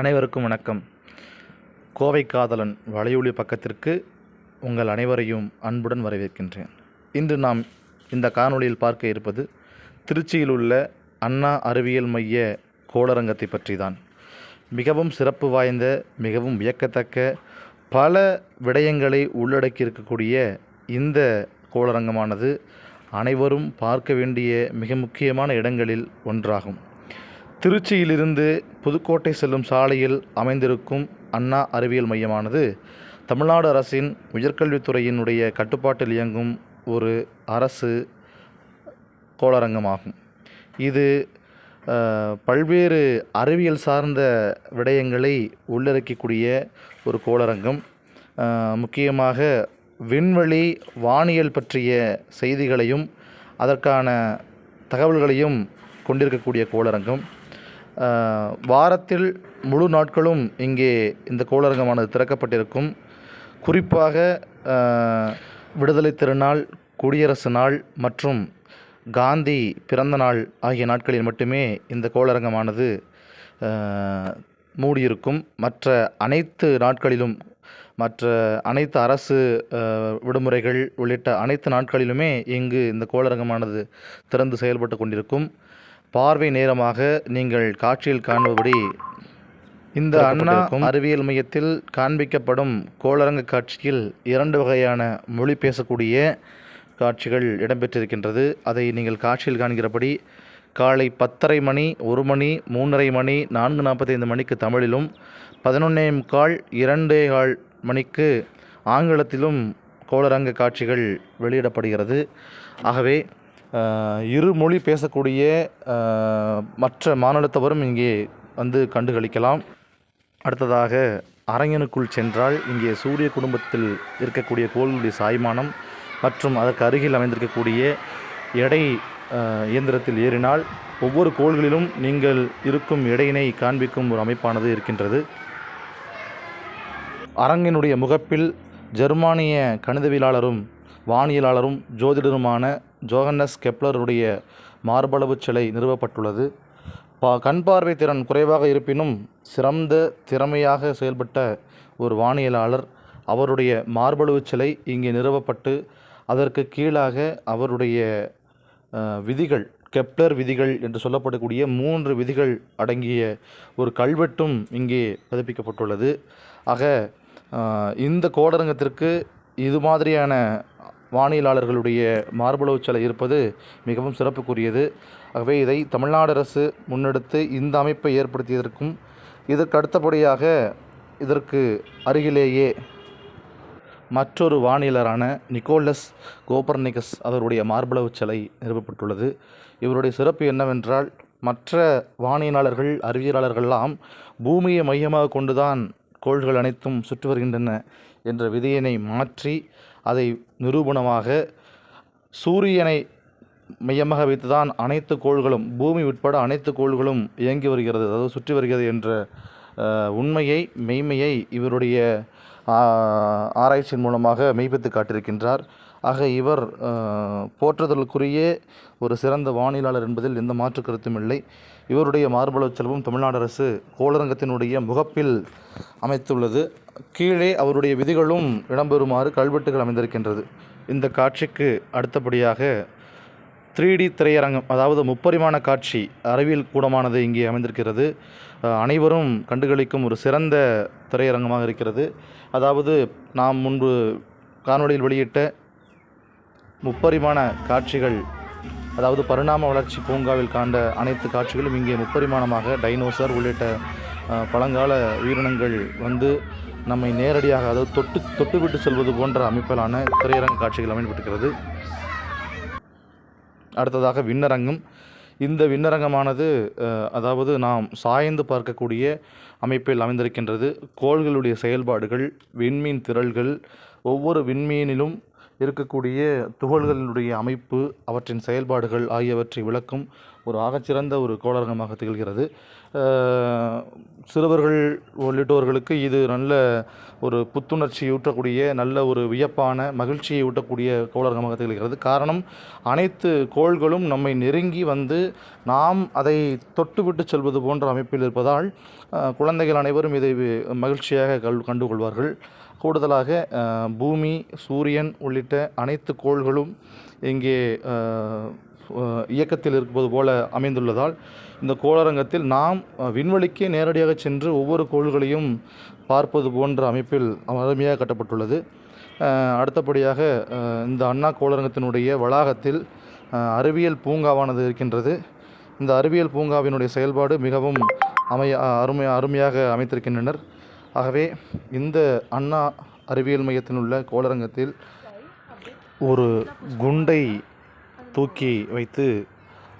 அனைவருக்கும் வணக்கம். கோவை காதலன் வலையொலி பக்கத்திற்கு உங்கள் அனைவரையும் அன்புடன் வரவேற்கின்றேன். இன்று நாம் இந்த காணொளியில் பார்க்க இருப்பது திருச்சியில் உள்ள அண்ணா அறிவியல் மைய கோளரங்கத்தை பற்றி தான் மிகவும் சிறப்பு வாய்ந்த மிகவும் வியக்கத்தக்க பல விடயங்களை உள்ளடக்கி இருக்கக்கூடிய இந்த கோளரங்கமானது அனைவரும் பார்க்க வேண்டிய மிக முக்கியமான இடங்களில் ஒன்றாகும். திருச்சியிலிருந்து புதுக்கோட்டை செல்லும் சாலையில் அமைந்திருக்கும் அண்ணா அறிவியல் மையமானது தமிழ்நாடு அரசின் உயர்கல்வித்துறையினுடைய கட்டுப்பாட்டில் இயங்கும் ஒரு அரசு கோளரங்கமாகும். இது பல்வேறு அறிவியல் சார்ந்த விடயங்களை உள்ளடக்கக்கூடிய ஒரு கோளரங்கம். முக்கியமாக விண்வெளி வானியல் பற்றிய செய்திகளையும் அதற்கான தகவல்களையும் கொண்டிருக்கக்கூடிய கோளரங்கம். வாரத்தில் முழு நாட்களும் இங்கே இந்த கோளரங்கமானது திறக்கப்பட்டிருக்கும். குறிப்பாக விடுதலை திருநாள் குடியரசு நாள் மற்றும் காந்தி பிறந்த நாள் ஆகிய நாட்களில் மட்டுமே இந்த கோளரங்கமானது மூடியிருக்கும். மற்ற அனைத்து நாட்களிலும் மற்ற அனைத்து அரசு விடுமுறைகள் உள்ளிட்ட அனைத்து நாட்களிலுமே இங்கு இந்த கோளரங்கமானது திறந்து செயல்பட்டு கொண்டிருக்கும். பார்வை நேரமாக நீங்கள் காட்சியில் காண்பபடி இந்த அண்ணா அறிவியல் மையத்தில் காண்பிக்கப்படும் கோளரங்க காட்சியில் இரண்டு வகையான மொழி பேசக்கூடிய காட்சிகள் இடம்பெற்றிருக்கின்றது. அதை நீங்கள் காட்சியில் காண்கிறபடி காலை பத்தரை மணி ஒரு மணி மூன்றரை மணி நான்கு நாற்பத்தைந்து மணிக்கு தமிழிலும் பதினொன்னே முக்கால் இரண்டே கால் மணிக்கு ஆங்கிலத்திலும் கோளரங்க காட்சிகள் வெளியிடப்படுகிறது. ஆகவே இரு மொழி பேசக்கூடிய மற்ற மாநிலத்தவரும் இங்கே வந்து கண்டுகளிக்கலாம். அடுத்ததாக அரங்கனுக்குள் சென்றால் இங்கே சூரிய குடும்பத்தில் இருக்கக்கூடிய கோள்களுடைய சாய்மானம் மற்றும் அதற்கு அருகில் அமைந்திருக்கக்கூடிய எடை இயந்திரத்தில் ஏறினால் ஒவ்வொரு கோள்களிலும் நீங்கள் இருக்கும் எடையினை காண்பிக்கும் ஒரு அமைப்பானது இருக்கின்றது. அரங்கினுடைய முகப்பில் ஜெர்மானிய கணிதவியலாளரும் வானியலாளரும் ஜோதிடருமான ஜோகன்னஸ் கெப்லருடைய மார்பளவு சிலை நிறுவப்பட்டுள்ளது. பா கண் பார்வை திறன் குறைவாக இருப்பினும் சிறந்த திறமையாக செயல்பட்ட ஒரு வானியலாளர். அவருடைய மார்பளவு சிலை இங்கே நிறுவப்பட்டு அதற்கு கீழாக அவருடைய விதிகள் கெப்லர் விதிகள் என்று சொல்லப்படக்கூடிய மூன்று விதிகள் அடங்கிய ஒரு கல்வெட்டும் இங்கே பதிப்பிக்கப்பட்டுள்ளது. ஆக இந்த கோடரங்கத்திற்கு இது மாதிரியான வானியலாளர்களுடைய மார்பளவு சிலை இருப்பது மிகவும் சிறப்புக்குரியது. ஆகவே இதை தமிழ்நாடு அரசு முன்னெடுத்து இந்த அமைப்பை ஏற்படுத்தியதற்கும் இதற்கு அடுத்தபடியாக இதற்கு அருகிலேயே மற்றொரு வானியலரான நிக்கோலஸ் கோபர்னிகஸ் அவருடைய மார்பளவு சிலை நிறுவப்பட்டுள்ளது. இவருடைய சிறப்பு என்னவென்றால் மற்ற வானியலாளர்கள் அறிவியலாளர்கள்லாம் பூமியை மையமாக கொண்டுதான் கோள்கள் அனைத்தும் சுற்றி வருகின்றன என்ற விதியினை மாற்றி அதை நிரூபணமாக சூரியனை மையமாக வைத்துதான் அனைத்து கோள்களும் பூமி உட்பட அனைத்து கோள்களும் இயங்கி வருகிறது அதாவது சுற்றி வருகிறது என்ற உண்மையை மெய்மையை இவருடைய ஆராய்ச்சியின் மூலமாக மெய்ப்பித்து காட்டியிருக்கின்றார். ஆக இவர் போற்றுதலுக்குரிய ஒரு சிறந்த வானிலாளர் என்பதில் எந்த மாற்று கருத்தும் இல்லை. இவருடைய மார்பளவு செல்வம் தமிழ்நாடு அரசு கோளரங்கத்தினுடைய முகப்பில் அமைத்துள்ளது. கீழே அவருடைய விதிகளும் இடம்பெறுமாறு கல்வெட்டுகள் அமைந்திருக்கின்றது. இந்த காட்சிக்கு அடுத்தபடியாக த்ரீ டி திரையரங்கம் அதாவது முப்பரிமாண காட்சி அறிவியல் கூடமானது இங்கே அமைந்திருக்கிறது. அனைவரும் கண்டுகளிக்கும் ஒரு சிறந்த திரையரங்கமாக இருக்கிறது. அதாவது நாம் முன்பு காணொலியில் வெளியிட்ட முப்பரிமாண காட்சிகள் அதாவது பரிணாம வளர்ச்சி பூங்காவில் காண்ட அனைத்து காட்சிகளும் இங்கே முப்பரிமாணமாக டைனோசர் உள்ளிட்ட பழங்கால உயிரினங்கள் வந்து நம்மை நேரடியாக அதாவது தொட்டு தொட்டுவிட்டு செல்வது போன்ற அமைப்பிலான திரையரங்க காட்சிகள் அமைந்திருக்கிறது அடுத்ததாக விண்ணரங்கம். இந்த விண்ணரங்கமானது அதாவது நாம் சாய்ந்து பார்க்கக்கூடிய அமைப்பில் அமைந்திருக்கின்றது. கோள்களுடைய செயல்பாடுகள் விண்மீன் திரள்கள் ஒவ்வொரு விண்மீனிலும் இருக்கக்கூடிய துகள்களினுடைய அமைப்பு அவற்றின் செயல்பாடுகள் ஆகியவற்றை விளக்கும் ஒரு ஆகச்சிறந்த ஒரு கோளரங்கமாக திகழ்கிறது. சிறுவர்கள் உள்ளிட்டோர்களுக்கு இது நல்ல ஒரு புத்துணர்ச்சி ஊட்டக்கூடிய நல்ல ஒரு வியப்பான மகிழ்ச்சியை ஊட்டக்கூடிய கோளரங்கமாக திகழ்கிறது. காரணம் அனைத்து கோள்களும் நம்மை நெருங்கி வந்து நாம் அதை தொட்டுவிட்டு செல்வது போன்ற அமைப்பில் இருப்பதால் குழந்தைகள் அனைவரும் இதை மகிழ்ச்சியாக கல் கண்டுகொள்வார்கள். கூடுதலாக பூமி சூரியன் உள்ளிட்ட அனைத்து கோள்களும் இங்கே இயக்கத்தில் இருப்பது போல அமைந்துள்ளதால் இந்த கோளரங்கத்தில் நாம் விண்வெளிக்கே நேரடியாக சென்று ஒவ்வொரு கோள்களையும் பார்ப்பது போன்ற அமைப்பில் அருமையாக கட்டப்பட்டுள்ளது. அடுத்தபடியாக இந்த அண்ணா கோளரங்கத்தினுடைய வளாகத்தில் அறிவியல் பூங்காவானது இருக்கின்றது. இந்த அறிவியல் பூங்காவினுடைய செயல்பாடு மிகவும் அமைய அருமை அருமையாக அமைத்திருக்கின்றனர். ஆகவே இந்த அண்ணா அறிவியல் மையத்தில் உள்ள கோளரங்கத்தில் ஒரு குண்டை தூக்கி வைத்து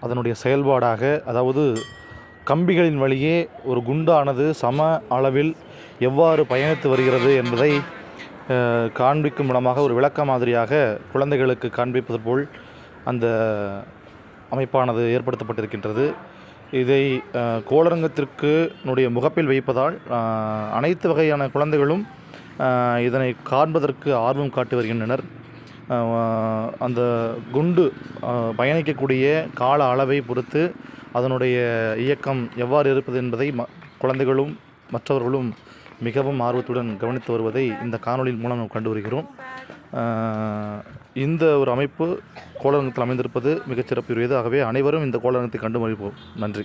அதனுடைய செயல்பாடாக அதாவது கம்பிகளின் வழியே ஒரு குண்டானது சம அளவில் எவ்வாறு பயணித்து வருகிறது என்பதை காண்பிக்கும் விதமாக ஒரு விளக்க மாதிரியாக குழந்தைகளுக்கு காண்பிப்பது போல் அந்த அமைப்பானது ஏற்படுத்தப்பட்டிருக்கின்றது. இதை கோளரங்கத்திற்கு னுடைய முகப்பில் வைப்பதால் அனைத்து வகையான குழந்தைகளும் இதனை காண்பதற்கு ஆர்வம் காட்டி வருகின்றனர். அந்த குண்டு பயணிக்கக்கூடிய கால அளவை பொறுத்து அதனுடைய இயக்கம் எவ்வாறு இருப்பது என்பதை ம குழந்தைகளும் மற்றவர்களும் மிகவும் ஆர்வத்துடன் கவனித்து வருவதை இந்த காணொலியின் மூலம் நாம் கண்டு வருகிறோம். இந்த ஒரு அமைப்பு கோளரங்கத்தில் அமைந்திருப்பது மிகச் ஆகவே அனைவரும் இந்த கோளரங்கத்தை கண்டு மகிழ்வோம். நன்றி.